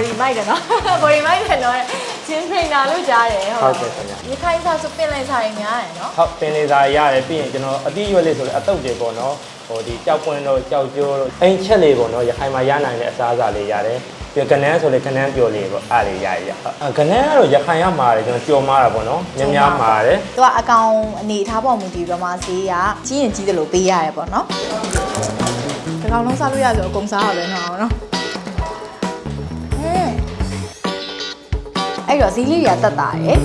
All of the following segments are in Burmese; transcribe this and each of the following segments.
body mic တယ်နော် body mic တယ်နော် gym trainer လို့ကြားတယ်ဟုတ်ကဲ့ခင်ဗျာဒီခိုင်းစားဆိုပင်လယ်စားရင်များတယ်နော်ဟုတ်ပင်လေးစားရတယ်ပြီးရင်ကျွန်တော်အတိအရွက်လေးဆိုလည်းအတုပ်တွေပေါ့နော်ဟိုဒီကြောက်ပွင့်တော့ကြောက်ကျိုးတော့အိမ်ချက်လေးပေါ့နော်ရခိုင်မှာရနိုင်တဲ့အစားအစာလေးရတယ်ပြီးကနန်းဆိုလေကနန်းပျော်လေးပေါ့အားလေးရရဟုတ်ကနန်းကတော့ရခိုင်ရမှာတယ်ကျွန်တော်ကြော်မားတာပေါ့နော်များများမှာတယ်သူကအကောင်အနေထားပေါ်မူတည်ပြီးတော့မှဈေးကကြီးရင်ကြီးတယ်လို့ပေးရတယ်ပေါ့နော်ဒီကောင်လုံးစားလို့ရဆိုအကုန်စားရပဲနော်အောင်နော် အဲ့တော့ဈေးလေးတွေကတက်တာရယ်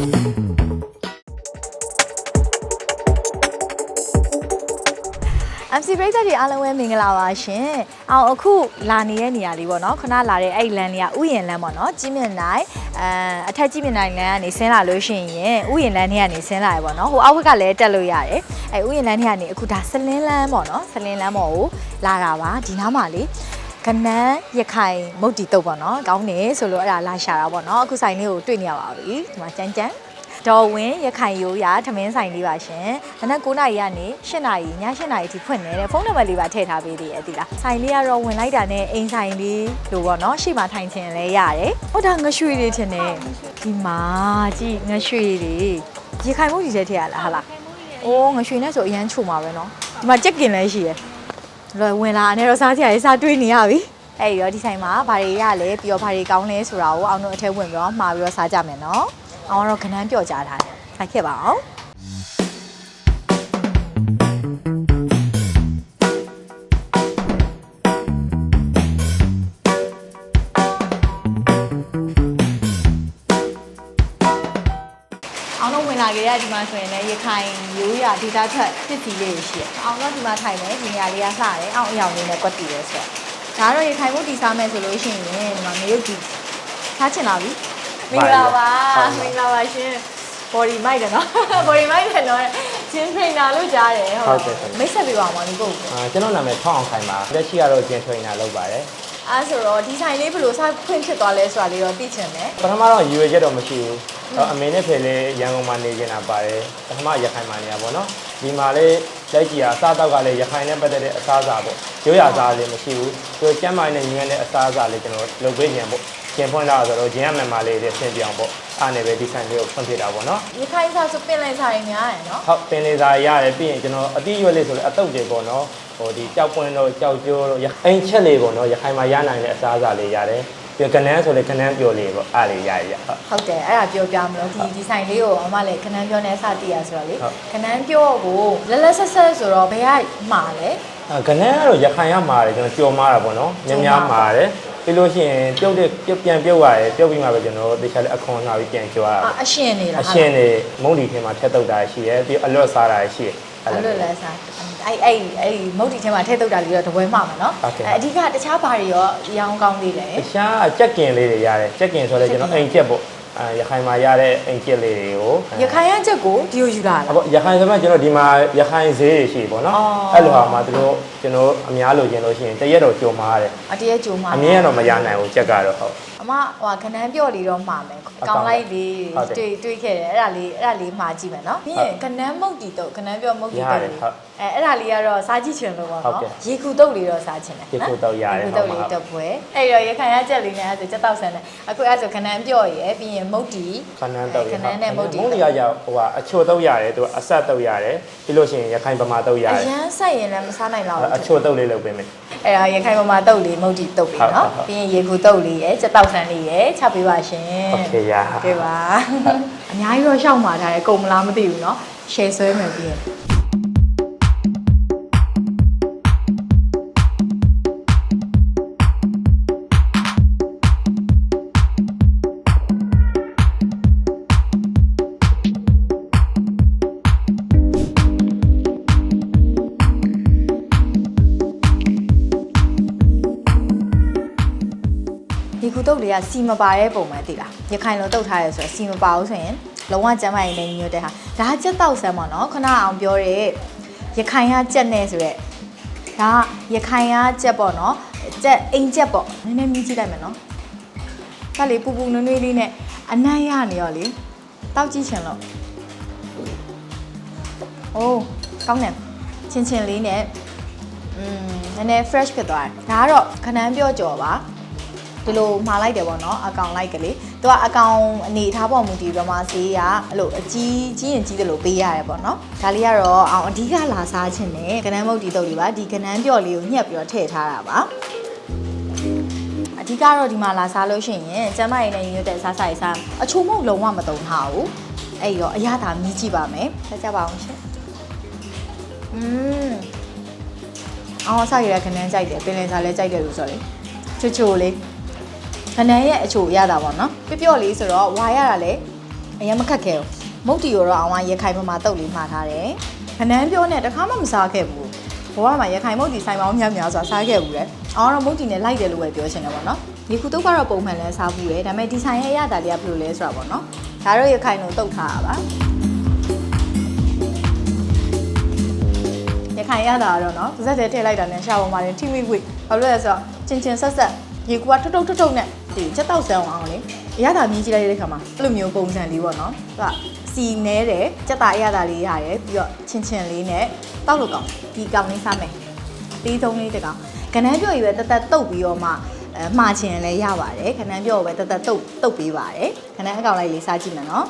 MC ပရိသတ်တွေအားလုံးပဲမင်္ဂလာပါရှင်။အောင်အခုလာနေတဲ့နေရာလေးပေါ့နော်။ခဏလာတဲ့အဲ့ဒီလမ်းလေးကဥယျာဉ်လမ်းပေါ့နော်။ကြီးမြင့်နိုင်အဲအထက်ကြီးမြင့်နိုင်လမ်းကနေဆင်းလာလို့ရှိရင်ဥယျာဉ်လမ်းထဲကနေဆင်းလာရပေါ့နော်။ဟိုအောက်ဘက်ကလည်းတက်လို့ရတယ်။အဲဥယျာဉ်လမ်းထဲကနေအခုဒါဆလင်းလမ်းပေါ့နော်။ဆလင်းလမ်းပေါ်ကိုလာတာပါ။ဒီနားမှာလေ ကနန်းရခိုင်မုတ်တီတုတ်ပေါ့နော်။ကောင်းနေဆိုလို့အဲ့ဒါလာရှာတာပေါ့နော်။အခုဆိုင်လေးကိုတွေ့နေရပါပြီ။ဒီမှာကြမ်းကြမ်းဒေါ်ဝင်းရခိုင်ရိုးရထမင်းဆိုင်လေးပါရှင်။မနက်9နာရီကနေ10နာရီည10နာရီထိဖွင့်နေတဲ့ဖုန်းနံပါတ်လေးပါထည့်ထားပေးသေးရဲ့ဒီလား။ဆိုင်လေးကတော့ဝင်လိုက်တာနဲ့အိမ်ဆိုင်လေးလို့ပေါ့နော်။ရှေ့မှာထိုင်ချင်လဲရတယ်။ဟုတ်တာငရွှေတွေထင်တယ်။ဒီမှာကြည့်ငရွှေတွေရေခိုင်မှုကြီးထဲထည့်ရလားဟာလား။အိုးငရွှေနဲ့ဆိုအရန်ချိုမှာပဲနော်။ဒီမှာကြက်ကင်လည်းရှိရယ်။ လွယ်ဝင်လာအနေတော့စားကြရည်စားတွေးနေရပြီ။အဲ့ဒီတော့ဒီဆိုင်မှာဘာတွေရလဲပြီးတော့ဘာတွေကောင်းလဲဆိုတာကိုအောင်တို့အထက်ဝင်ပြီးတော့မှာပြီးတော့စားကြမယ်နော်။အောင်ကတော့ခဏန်းပြော့ကြထားတယ်။လိုက်ခဲ့ပါအောင်။အောင် ဒီမှာဆိုရင်လည်းရခိုင်ရိုးရာဒေတာထွက်ဖြစ်စီလေးရှိတယ်။အောင်တော့ဒီမှာထိုင်မယ်ဒီနေရာလေးကလှတယ်။အောင်အယောင်လေးနဲ့ကွက်တီတယ်ဆိုတော့ဒါကတော့ရခိုင်မှုတီစားမယ်ဆိုလို့ရှိရင်ဒီမှာငရုတ်တီစားချင်လာပြီ။မင်္ဂလာပါမင်္ဂလာပါရှင်။ body mic တယ်နော် body mic တယ်နော် gym trainer လို့ကြားတယ်ဟုတ်မိတ်ဆက်ပေးပါအောင်ဒီကိုအာကျွန်တော်နာမည်ထောင်းအောင်ခိုင်ပါလက်ရှိကတော့ကျင်ထွေးနာလုပ်ပါတယ်အဲဆိုတော့ဒီဆိုင်လေးဘယ်လိုစခွင့်ဖြစ်သွားလဲဆိုတာလေးတော့သိချင်တယ်ပထမတော့ရွေချက်တော့မရှိဘူး တော့အမေနဲ့ဖေလေးရန်ကုန်မှာနေနေတာပါတယ်ပထမရခိုင်မှာနေတာပေါ့နော်ဒီမှာလေးလက်ကြီးအစားတောက်ကလည်းရခိုင်နဲ့ပတ်သက်တဲ့အစားအစာပေါ့ရိုးရာစားလေးမရှိဘူးသူကျမ်းမာနဲ့ညွှန်းတဲ့အစားအစာလေးကျွန်တော်လုပ်ပေးခြင်းပေါ့ကျင်ဖွင့်လာဆိုတော့ဂျင်းရမယ်မာလေးတွေဆင်ပြောင်ပေါ့အားနေပဲဒီဆိုင်လေးကိုဖွင့်ဖြစ်တာပေါ့နော်ရခိုင်စားဆိုပင်လယ်စားရင်များတယ်နော်ဟုတ်ပင်လေးစားရတယ်ပြီးရင်ကျွန်တော်အတိအရွက်လေးဆိုလည်းအတုပ်တွေပေါ့နော်ဟိုဒီကြောက်ပွင့်တော့ကြောက်ကျိုးတော့အိမ်ချက်လေးပေါ့နော်ရခိုင်မှာရနိုင်တဲ့အစားအစာလေးရတယ် ပြီးကနန်းဆိုလေကနန်းပျော်လေးပေါ့အားလေးရရဟုတ် ဟုတ်တယ်အဲ့ဒါပြောပြမလို့ဒီဒီဆိုင်လေးကိုအမလည်းခဏန်းပြောနေစတည်ရဆိုတော့လေဟုတ် ခဏန်းပြောကိုလက်လက်ဆက်ဆက်ဆိုတော့ဘယ်ကမှာလဲ အဲကနန်းကတော့ရခိုင်ရမှာတယ်ကျွန်တော်ကြော်မားတာပေါ့နော်များများမှာတယ် ပြီးလို့ရှိရင်ပြုတ်တဲ့ပြုတ်ပြန်ပြုတ်ရတယ်ပြုတ်ပြီးမှပဲကျွန်တော်တေချာလေးအခွန်လာပြီးပြန်ကြွားရအအရှင်နေလားအရှင်နေမုန်ဒီထဲမှာထက်တုတ်တာရှိတယ်ပြီးအလွတ်စားတာရှိတယ်အဲ့လိုလဲစားအဲ့အဲ့အဲ့မုတ်တီထဲမှာထည့်တုတ်တာလေးတော့တပွဲမှာမယ်နော်ဟုတ်ကဲ့အဲ့အဓိကတခြားဘာတွေရောရောင်းကောင်းသေးလဲအရှားကြက်ကင်လေးတွေရတယ်ကြက်ကင်ဆိုလဲကျွန်တော်အိမ်ကျက်ပေါ့ အဲရခိုင်မှာရတဲ့အိမ်ကျက်လေးတွေကိုရခိုင်ရချက်ကိုဒီကိုယူလာအလား ပေါ့ရခိုင်ဆိုမှကျွန်တော်ဒီမှာရခိုင်ဈေးတွေရှိပေါ့နော်အော် အဲ့လိုဟာမှာသူတို့ကျွန်တော်အများလိုချင်လို့ရှိရင်တရက်တော့ကြုံမာရတယ်အတရက်ကြိုမှာအမြင်ကတော့မရနိုင်ဘူးချက်ကတော့ဟုတ် အမဟိုခဏန်းပြော့လေးတော့မှာမယ်ကောင်းလိုက်လေးဟုတ်တယ်တွေ့တွေ့ခဲ့တယ်အဲ့ဒါလေးအဲ့ဒါလေးမှာကြည့်မယ်နော်ပြီးရင်ခဏန်းမုတ်တီတော့ခဏန်းပြော့မုတ်တီရတော့တယ်ဟုတ်အဲအဲ့ဒါလေးကတော့စားကြည့်ချင်လို့ပေါ့ဟုတ်နော်ကဲ့ရေကူတုတ်လေးတော့စားချင်တယ်ရေကူတုတ်ရတယ်ရေကူတုတ်ဟုတ်လေးပါဟုတ်တစ်ပွဲအဲ့တော့ရခိုင်ရချက်လေးနဲ့အဲ့ဒါချက်တော့ဆန်တယ်အခုအဲ့ဒါဆိုခဏန်းပြော့ရယ်ပြီးရင်မုတ်တီ ခဏန်းတော့ ခဏန်းနဲ့မုတ်တီ မုတ်တီရရောက်ဟိုဟာအချို့တော့ရတယ်သူကအဆက်တော့ရတယ်ပြီးလို့ရှိရင်ရခိုင်ပမာတော့ရ အ တယ် ရန်ဆက်ရင်လည်းမစားနိုင်တော့ဘူး အချို့တော့လေးလုပ်ပေးမယ် အဲ့ဒါရခိုင်ပမာတုတ်လေးမုတ်တီတုတ်ပြီ ဟုတ် နော် ဟုတ်ဟုတ် ပြီးရင်ရေကူတုတ်လေးရယ်ချက်တော့ဆန်လေးရယ်ချက်ပေးပါရှင် โอเคရ โอเคပါအများကြီးတော့ရှောက်မှာထားတယ်ကုန်မလားမသိဘူးเนาะ share ဆွဲမယ်ပြီးရင် တုတ်တွေကစီမပါတဲ့ပုံမှန်သိလားရခိုင်လိုတုတ်ထားရဲဆိုတော့စီမပါဘူးဆိုရင်လုံးဝကျမ်းမာရေးနဲ့ညွတ်တဲ့ဟာဒါကကြက်တောက်ဆန်းပါနော်ခဏအောင်ပြောတဲ့ရခိုင်ကကြက်နဲ့ဆိုရက်ဒါကရခိုင်ကကြက်ပေါ့နော်ကြက်အိမ်ကြက်ပေါ့နည်းနည်းမြည်ကြည့်လိုက်မယ်နော်ကလေပူပူနွေ့နွေ့လေးနဲ့အနံ့ရနေရောလေတောက်ကြည့်ချင်လို့အိုးကောင်းတယ်ချင်းချင်းလေးနဲ့อืมနည်းနည်း fresh ဖြစ်သွားတယ်ဒါကတော့ခဏန်းပြောကြော်ပါ ဒီလိုမှာလိုက်တယ်ပေါ့နော်အကောင်လိုက်ကလေးသူကအကောင်အနေထားပေါ်မူတည်ပြီးတော့မှဈေးကအဲ့လိုအကြီးကြီးရင်ကြီးတယ်လို့ပေးရတယ်ပေါ့နော်ဒါလေးကတော့အောင်အဓိကလာစားခြင်းနဲ့ကနန်းမုတ်တီတုပ်လေးပါဒီကနန်းပြော့လေးကိုညှက်ပြီးတော့ထည့်ထားတာပါအဓိကတော့ဒီမှာလာစားလို့ရှိရင်ကျမရည်နဲ့ရင်းရွက်တဲ့စားစားရေးစားအချို့မဟုတ်လုံးဝမတုံထားဘူးအဲ့ဒီတော့အရသာမြည်ကြည့်ပါမယ်ဆက်ကြပါအောင်ရှင်อืมအောင်အစားရတဲ့ကနန်းကြိုက်တယ်ပင်လယ်စားလည်းကြိုက်တယ်လို့ဆိုလေချိုချိုလေး ခဏရဲ့အချိုရတာပေါ့နော်ပျော့ပျော့လေးဆိုတော့ဝါရတာလည်းအရင်မခက်ခဲဘူးမုတ်တီရောတော့အောင်မရခိုင်ပမာတုတ်လေးမှားထားတယ်ခဏန်းပြောနဲ့တခါမှမစားခဲ့ဘူးဘဝမှာရခိုင်မုတ်တီဆိုင်ပေါင်းများများဆိုတာစားခဲ့ဘူးလေအောင်တော့မုတ်တီနဲ့လိုက်တယ်လို့ပဲပြောချင်တယ်ပေါ့နော်ဒီခုတုတ်ကတော့ပုံမှန်လဲစားဘူးလေဒါပေမဲ့ဒီဆိုင်ရဲ့အရသာလေးကဘယ်လိုလဲဆိုတာပေါ့နော်ဒါတော့ရခိုင်လို့တုတ်ထားတာပါရခိုင်ရတာကတော့နော်ပါဇက်တဲထည့်လိုက်တာနဲ့ရှာပေါ်မှာတင်ထိမိဝိဘာလို့လဲဆိုတော့ချင်းချင်းဆက်ဆက်ရေကူကထုတ်ထုတ်ထုတ်ထုတ်နဲ့ ဒီချက်တောက်ဆန်းအောင်လေအရသာမြည်ကြည့်လိုက်တဲ့ခါမှာအဲ့လိုမျိုးပုံစံလေးပေါ့နော်သူကစီနဲတယ်ချက်တာအရသာလေးရတယ်ပြီးတော့ချင်းချင်းလေးနဲ့တောက်လို့ကောင်းဒီကောင်လေးစားမယ်အသေးဆုံးလေးတစ်ကောင်ကနန်းပြော်ကြီးပဲတက်တက်တုတ်ပြီးတော့မှအဲမှာချင်ရင်လည်းရပါတယ်ခဏန်းပြော်ပဲတက်တက်တုတ်တုတ်ပေးပါတယ်ခဏန်းအကောင်လိုက်လေးစားကြည့်မယ်နော်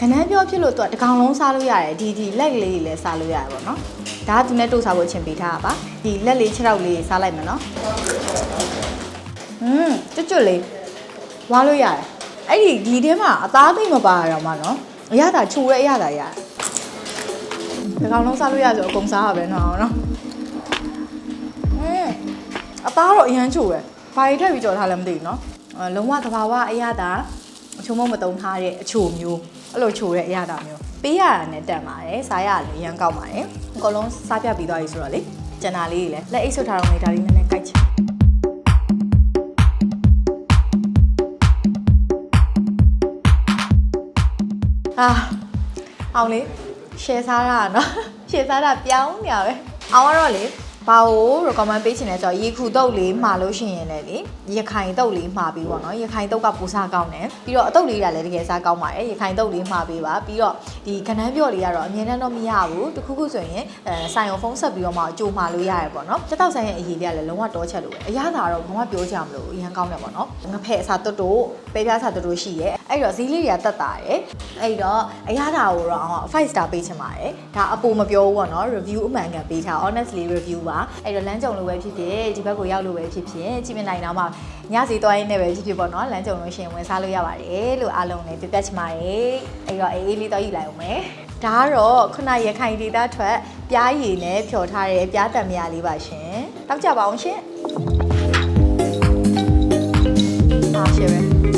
ခဏန်းပြောဖြစ်လို့သူကတစ်ကောင်လုံးစားလို့ရတယ်ဒီဒီလက်ကလေးကြီးလည်းစားလို့ရတယ်ပေါ့နော်ဒါကသူနဲ့တို့စားဖို့အချင်းပေးထားတာပါဒီလက်လေးခြေထောက်လေးစားလိုက်မယ်နော်อืมကျွတ်ကျွတ်လေး ဝါလို့ရတယ်အဲ့ဒီဒီထဲမှာအသားသိမ့်မပါရတော့မှနော်အရသာချိုတဲ့အရသာရတယ်ဒီကောင်လုံးစားလို့ရဆိုအကုန်စားရပဲနော်နော်อืมအသားတော့အရန်ချိုတယ်ဘာတွေထည့်ပြီးကြော်ထားလဲမသိဘူးနော်အဲလုံးဝသဘာဝအရသာအချိုးမမတုံထားတဲ့အချိုမျိုးအဲ့လိုချိုတဲ့အရသာမျိုးပေးရတာနဲ့တက်ပါတယ်စားရလည်းအရန်ကောက်ပါတယ်အကုန်လုံးစားပြပြီးသွားပြီဆိုတော့လေကျန်တာလေးတွေလည်းလက်အိတ်ဆွတ်ထားတော့လေဒါလေးနည်းနည်း အာအောင်လေ share စားတာเนาะ share စားတာပြောင်းနေရပဲအောင်ကတော့လေ ဘာကို recommend ပေးချင်လဲဆိုတော့ရေခုတုတ်လေးမှာလို့ရှိရင်လည်းလေရခိုင်တုတ်လေးမှာပြီးပေါ့နော်ရခိုင်တုတ်ကပူစားကောင်းတယ်ပြီးတော့အတုတ်လေးကလည်းတကယ်စားကောင်းပါတယ်ရခိုင်တုတ်လေးမှာပြီးပါပြီးတော့ဒီခဏန်းပြော့လေးကတော့အမြင်နဲ့တော့မရဘူးတခုခုဆိုရင်အဲဆိုင်အောင်ဖုန်းဆက်ပြီးတော့မှအကြိုမှာလို့ရတယ်ပေါ့နော်တက်တောက်ဆိုင်ရဲ့အရေးလေးကလည်းလုံးဝတောချက်လို့ပဲအရသာတော့ဘာမှပြောချင်မလို့အရင်ကောင်းတယ်ပေါ့နော်ငဖဲ့အစားတွတ်တို့ပဲပြားစားတွတ်တို့ရှိရဲအဲ့တော့ဈေးလေးတွေကတက်တာတယ်အဲ့တော့အရသာကိုတော့အောင်5 star ပေးချင်ပါတယ်ဒါအပေါ်မပြောဘူးပေါ့နော် review အမှန်ကန်ပေးထား honestly review ပါပါအဲ့တော့လမ်းကြုံလိုပဲဖြစ်ဖြစ်ဒီဘက်ကိုရောက်လိုပဲဖြစ်ဖြစ်ကြည့်မြင်နိုင်တော့မှညစီသွားရင်းနဲ့ပဲဖြစ်ဖြစ်ပေါ့နော်လမ်းကြုံလို့ရှင်ဝင်စားလို့ရပါတယ်လို့အားလုံးလည်းပြပြချင်ပါတယ်အဲ့တော့အေးအေးလေးတော့ယူလိုက်အောင်မယ်ဒါကတော့ခုနရခိုင်ဒေသထွက်ပြားရည်နဲ့ဖြော်ထားတဲ့ပြားတံမြာလေးပါရှင်တောက်ကြပါအောင်ရှင်အားရှင်ပဲ